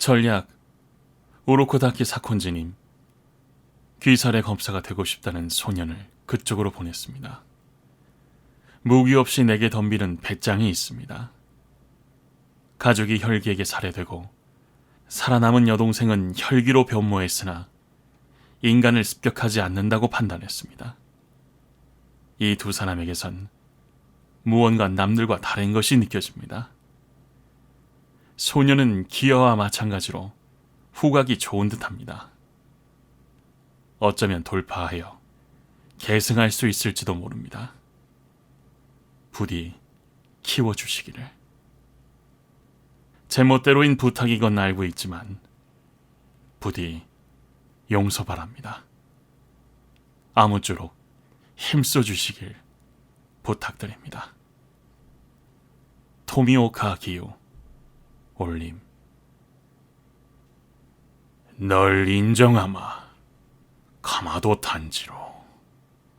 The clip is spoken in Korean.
전략 오로코다키 사콘지님 귀살의 검사가 되고 싶다는 소년을 그쪽으로 보냈습니다. 무기 없이 내게 덤비는 배짱이 있습니다. 가족이 혈기에게 살해되고 살아남은 여동생은 혈기로 변모했으나 인간을 습격하지 않는다고 판단했습니다. 이 두 사람에게선 무언가 남들과 다른 것이 느껴집니다. 소녀는 기어와 마찬가지로 후각이 좋은 듯합니다. 어쩌면 돌파하여 계승할 수 있을지도 모릅니다. 부디 키워주시기를. 제멋대로인 부탁이건 알고 있지만 부디 용서 바랍니다. 아무쪼록 힘써 주시길 부탁드립니다. 토미오카 기요 올림. 널 인정하마 가마도 단지로